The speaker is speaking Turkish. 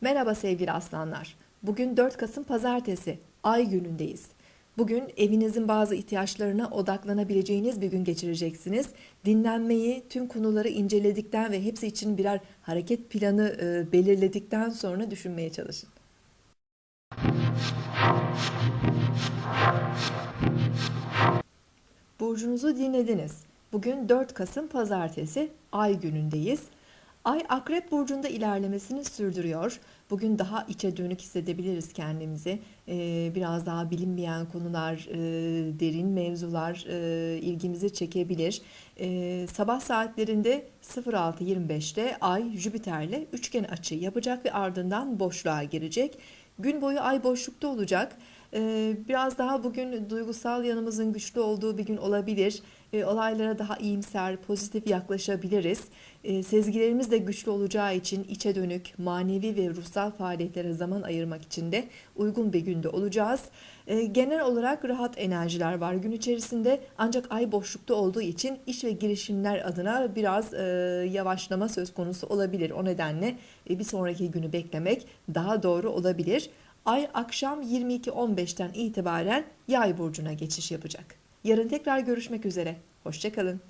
Merhaba sevgili aslanlar. Bugün 4 Kasım Pazartesi, ay günündeyiz. Bugün evinizin bazı ihtiyaçlarına odaklanabileceğiniz bir gün geçireceksiniz. Dinlenmeyi, tüm konuları inceledikten ve hepsi için birer hareket planı e, belirledikten sonra düşünmeye çalışın. Burcunuzu dinlediniz. Bugün 4 Kasım Pazartesi, ay günündeyiz. Ay Akrep Burcu'nda ilerlemesini sürdürüyor. Bugün daha içe dönük hissedebiliriz kendimizi. Ee, biraz daha bilinmeyen konular, e, derin mevzular e, ilgimizi çekebilir. Ee, sabah saatlerinde 06.25'te Ay Jüpiter'le üçgen açı yapacak ve ardından boşluğa girecek. Gün boyu Ay boşlukta olacak. Ee, Biraz daha bugün duygusal yanımızın güçlü olduğu bir gün olabilir. Ee, Olaylara daha iyimser, pozitif yaklaşabiliriz. Ee, Sezgilerimiz de güçlü olacağı için içe dönük, manevi ve ruhsal faaliyetlere zaman ayırmak için de uygun bir günde olacağız. Genel olarak rahat enerjiler var gün içerisinde ancak ay boşlukta olduğu için iş ve girişimler adına biraz e, yavaşlama söz konusu olabilir. O nedenle e, bir sonraki günü beklemek daha doğru olabilir. Ay akşam 22.15'ten itibaren Yay burcuna geçiş yapacak. Yarın tekrar görüşmek üzere. Hoşçakalın.